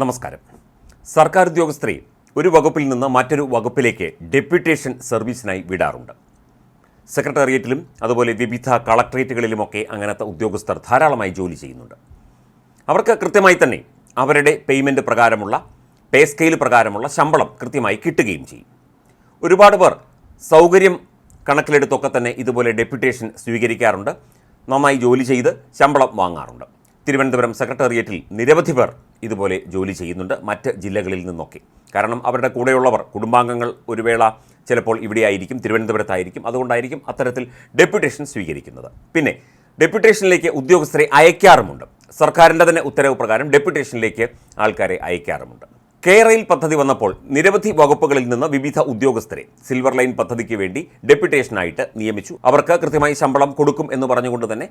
നമസ്കാരം. സർക്കാർ ഉദ്യോഗസ്ഥരെ ഒരു വകുപ്പിൽ നിന്ന് മറ്റൊരു വകുപ്പിലേക്ക് ഡെപ്യൂട്ടേഷൻ സർവീസിനായി വിടാറുണ്ട്. സെക്രട്ടേറിയറ്റിലും അതുപോലെ വിവിധ കളക്ട്രേറ്റുകളിലുമൊക്കെ അങ്ങനത്തെ ഉദ്യോഗസ്ഥർ ധാരാളമായി ജോലി ചെയ്യുന്നുണ്ട്. അവർക്ക് കൃത്യമായി തന്നെ അവരുടെ പേയ്മെന്റ് പ്രകാരമുള്ള പേ സ്കെയിൽ പ്രകാരമുള്ള ശമ്പളം കൃത്യമായി കിട്ടുകയും ചെയ്യും. ഒരുപാട് പേർ സൗകര്യം കണക്കിലെടുത്തൊക്കെ തന്നെ ഇതുപോലെ ഡെപ്യൂട്ടേഷൻ സ്വീകരിക്കാറുണ്ട്. നന്നായി ജോലി ചെയ്ത് ശമ്പളം വാങ്ങാറുണ്ട്. തിരുവനന്തപുരം സെക്രട്ടേറിയറ്റിൽ നിരവധി പേർ ഇതുപോലെ ജോലി ചെയ്യുന്നുണ്ട് മറ്റ് ജില്ലകളിൽ നിന്നൊക്കെ. കാരണം അവരുടെ കൂടെയുള്ളവർ കുടുംബാംഗങ്ങൾ ഒരു വേള ചിലപ്പോൾ ഇവിടെയായിരിക്കും തിരുവനന്തപുരത്തായിരിക്കും. അതുകൊണ്ടായിരിക്കും അത്തരത്തിൽ ഡെപ്യൂട്ടേഷൻ സ്വീകരിക്കുന്നത്. പിന്നെ ഡെപ്യൂട്ടേഷനിലേക്ക് ഉദ്യോഗസ്ഥരെ അയക്കാറുമുണ്ട്. സർക്കാരിന്റെ തന്നെ ഉത്തരവ് പ്രകാരം ഡെപ്യൂട്ടേഷനിലേക്ക് ആൾക്കാരെ അയക്കാറുമുണ്ട്. കേരയിൽ പദ്ധതി വന്നപ്പോൾ നിരവധി വകുപ്പുകളിൽ നിന്ന് വിവിധ ഉദ്യോഗസ്ഥരെ സിൽവർ ലൈൻ പദ്ധതിക്ക് വേണ്ടി ഡെപ്യൂട്ടേഷനായിട്ട് നിയമിച്ചു. അവർക്ക് കൃത്യമായി ശമ്പളം കൊടുക്കും എന്ന് പറഞ്ഞുകൊണ്ട് തന്നെ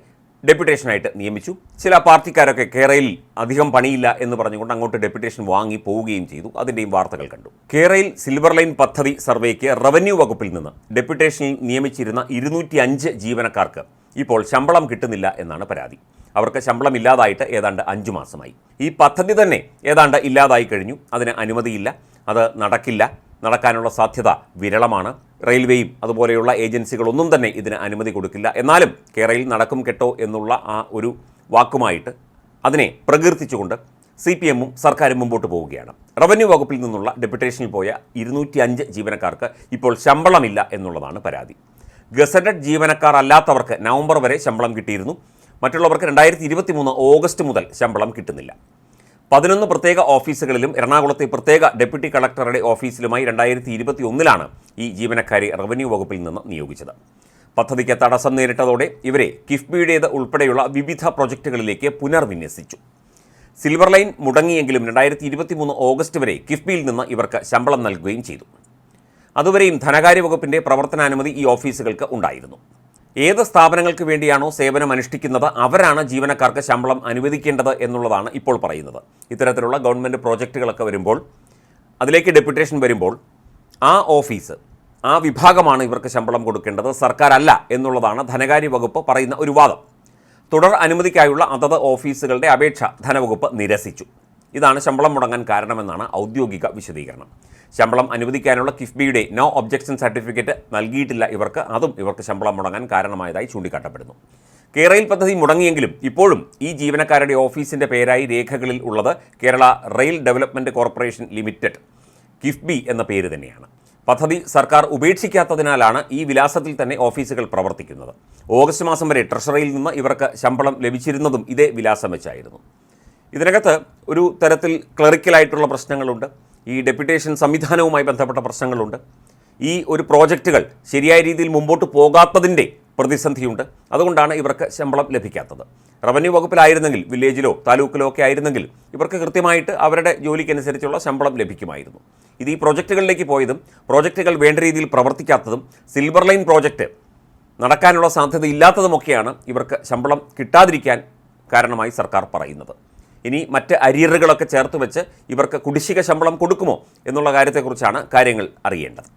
ഡെപ്യൂട്ടേഷനായിട്ട് നിയമിച്ചു. ചില പാർട്ടിക്കാരൊക്കെ കേരളയിൽ അധികം പണിയില്ല എന്ന് പറഞ്ഞുകൊണ്ട് അങ്ങോട്ട് ഡെപ്യൂട്ടേഷൻ വാങ്ങി പോവുകയും ചെയ്തു. അതിന്റെയും വാർത്തകൾ കണ്ടു. കേരളയിൽ സിൽവർ ലൈൻ പദ്ധതി സർവേക്ക് റവന്യൂ വകുപ്പിൽ നിന്ന് ഡെപ്യൂട്ടേഷനിൽ നിയമിച്ചിരുന്ന ഇരുന്നൂറ്റി അഞ്ച് ജീവനക്കാർക്ക് ഇപ്പോൾ ശമ്പളം കിട്ടുന്നില്ല എന്നാണ് പരാതി. അവർക്ക് ശമ്പളം ഇല്ലാതായിട്ട് ഏതാണ്ട് അഞ്ചു മാസമായി. ഈ പദ്ധതി തന്നെ ഏതാണ്ട് ഇല്ലാതായി കഴിഞ്ഞു. അതിന് അനുമതിയില്ല. അത് നടക്കില്ല. നടക്കാനുള്ള സാധ്യത വിരളമാണ്. റെയിൽവേയും അതുപോലെയുള്ള ഏജൻസികളൊന്നും തന്നെ ഇതിന് അനുമതി കൊടുക്കില്ല. എന്നാലും കേരളയിൽ നടക്കും കെട്ടോ എന്നുള്ള ആ ഒരു വാക്കുമായിട്ട് അതിനെ പ്രകീർത്തിച്ചുകൊണ്ട് സി പി എമ്മും സർക്കാരും മുമ്പോട്ട് പോവുകയാണ്. റവന്യൂ വകുപ്പിൽ നിന്നുള്ള ഡെപ്യൂട്ടേഷനിൽ പോയ ഇരുന്നൂറ്റി അഞ്ച് ജീവനക്കാർക്ക് ഇപ്പോൾ ശമ്പളമില്ല എന്നുള്ളതാണ് പരാതി. ഗസറ്റഡ് ജീവനക്കാർ അല്ലാത്തവർക്ക് നവംബർ വരെ ശമ്പളം കിട്ടിയിരുന്നു. മറ്റുള്ളവർക്ക് രണ്ടായിരത്തി ഇരുപത്തി മൂന്ന് ഓഗസ്റ്റ് മുതൽ ശമ്പളം കിട്ടുന്നില്ല. പതിനൊന്ന് പ്രത്യേക ഓഫീസുകളിലും എറണാകുളത്തെ പ്രത്യേക ഡെപ്യൂട്ടി കളക്ടറുടെ ഓഫീസിലുമായി രണ്ടായിരത്തി ഇരുപത്തി ഒന്നിലാണ് ഈ ജീവനക്കാരെ റവന്യൂ വകുപ്പിൽ നിന്ന് നിയോഗിച്ചത്. പദ്ധതിക്ക് തടസ്സം നേരിട്ടതോടെ ഇവരെ കിഫ്ബിയുടേത് ഉൾപ്പെടെയുള്ള വിവിധ പ്രൊജക്ടുകളിലേക്ക് പുനർവിന്യസിച്ചു. സിൽവർ ലൈൻ മുടങ്ങിയെങ്കിലും രണ്ടായിരത്തി ഇരുപത്തി മൂന്ന് ഓഗസ്റ്റ് വരെ കിഫ്ബിയിൽ നിന്ന് ഇവർക്ക് ശമ്പളം നൽകുകയും ചെയ്തു. അതുവരെയും ധനകാര്യ വകുപ്പിന്റെ പ്രവർത്തനാനുമതി ഈ ഓഫീസുകൾക്ക് ഉണ്ടായിരുന്നു. ഏത് സ്ഥാപനങ്ങൾക്ക് വേണ്ടിയാണോ സേവനം അനുഷ്ഠിക്കുന്നത് അവരാണ് ജീവനക്കാർക്ക് ശമ്പളം അനുവദിക്കേണ്ടത് എന്നുള്ളതാണ് ഇപ്പോൾ പറയുന്നത്. ഇത്തരത്തിലുള്ള ഗവൺമെന്റ് പ്രോജക്റ്റുകളൊക്കെ വരുമ്പോൾ അതിലേക്ക് ഡെപ്യൂട്ടേഷൻ വരുമ്പോൾ ആ ഓഫീസ് ആ വിഭാഗമാണ് ഇവർക്ക് ശമ്പളം കൊടുക്കേണ്ടത്. സർക്കാരല്ല എന്നുള്ളതാണ് ധനകാര്യ വകുപ്പ് പറയുന്ന ഒരു വാദം. തുടർ അനുമതിക്കായുള്ള അതത് ഓഫീസുകളുടെ അപേക്ഷ ധനവകുപ്പ് നിരസിച്ചു. ഇതാണ് ശമ്പളം മുടങ്ങാൻ കാരണമെന്നാണ് ഔദ്യോഗിക വിശദീകരണം. ശമ്പളം അനുവദിക്കാനുള്ള കിഫ്ബിയുടെ നോ ഒബ്ജക്ഷൻ സർട്ടിഫിക്കറ്റ് നൽകിയിട്ടില്ല ഇവർക്ക്. അതും ഇവർക്ക് ശമ്പളം മുടങ്ങാൻ കാരണമായതായി ചൂണ്ടിക്കാട്ടപ്പെടുന്നു. കേരയിൽ പദ്ധതി മുടങ്ങിയെങ്കിലും ഇപ്പോഴും ഈ ജീവനക്കാരുടെ ഓഫീസിന്റെ പേരായി രേഖകളിൽ ഉള്ളത് Kerala rail development corporation limited. KIIFB എന്ന പേര് തന്നെയാണ്. പദ്ധതി സർക്കാർ ഉപേക്ഷിക്കാത്തതിനാലാണ് ഈ വിലാസത്തിൽ തന്നെ ഓഫീസുകൾ പ്രവർത്തിക്കുന്നത്. ഓഗസ്റ്റ് മാസം വരെ ട്രഷറിയിൽ നിന്ന് ഇവർക്ക് ശമ്പളം ലഭിച്ചിരുന്നതും ഇതേ വിലാസം വെച്ചായിരുന്നു. ഇതിനകത്ത് ഒരു തരത്തിൽ ക്ലറിക്കലായിട്ടുള്ള പ്രശ്നങ്ങളുണ്ട്. ഈ ഡെപ്യൂട്ടേഷൻ സംവിധാനവുമായി ബന്ധപ്പെട്ട പ്രശ്നങ്ങളുണ്ട്. ഈ ഒരു പ്രോജക്റ്റുകൾ ശരിയായ രീതിയിൽ മുമ്പോട്ട് പോകാത്തതിന്റെ പ്രതിസന്ധിയുണ്ട്. അതുകൊണ്ടാണ് ഇവർക്ക് ശമ്പളം ലഭിക്കാത്തത്. റവന്യൂ വകുപ്പിലായിരുന്നെങ്കിൽ വില്ലേജിലോ താലൂക്കിലോ ഒക്കെ ആയിരുന്നെങ്കിൽ ഇവർക്ക് കൃത്യമായിട്ട് അവരുടെ ജോലിക്കനുസരിച്ചുള്ള ശമ്പളം ലഭിക്കുമായിരുന്നു. ഇത് ഈ പ്രോജക്റ്റുകളിലേക്ക് പോയതും പ്രോജക്റ്റുകൾ വേണ്ട രീതിയിൽ പ്രവർത്തിക്കാത്തതും സിൽവർ ലൈൻ പ്രോജക്റ്റ് നടക്കാനുള്ള സാധ്യത ഇല്ലാത്തതുമൊക്കെയാണ് ഇവർക്ക് ശമ്പളം കിട്ടാതിരിക്കാൻ കാരണമായി സർക്കാർ പറയുന്നത്. ഇനി മറ്റ് അരിയറുകളൊക്കെ ചേർത്ത് വെച്ച് ഇവർക്ക് കുടിശ്ശിക ശമ്പളം കൊടുക്കുമോ എന്നുള്ള കാര്യത്തെക്കുറിച്ചാണ് കാര്യങ്ങൾ അറിയേണ്ടത്.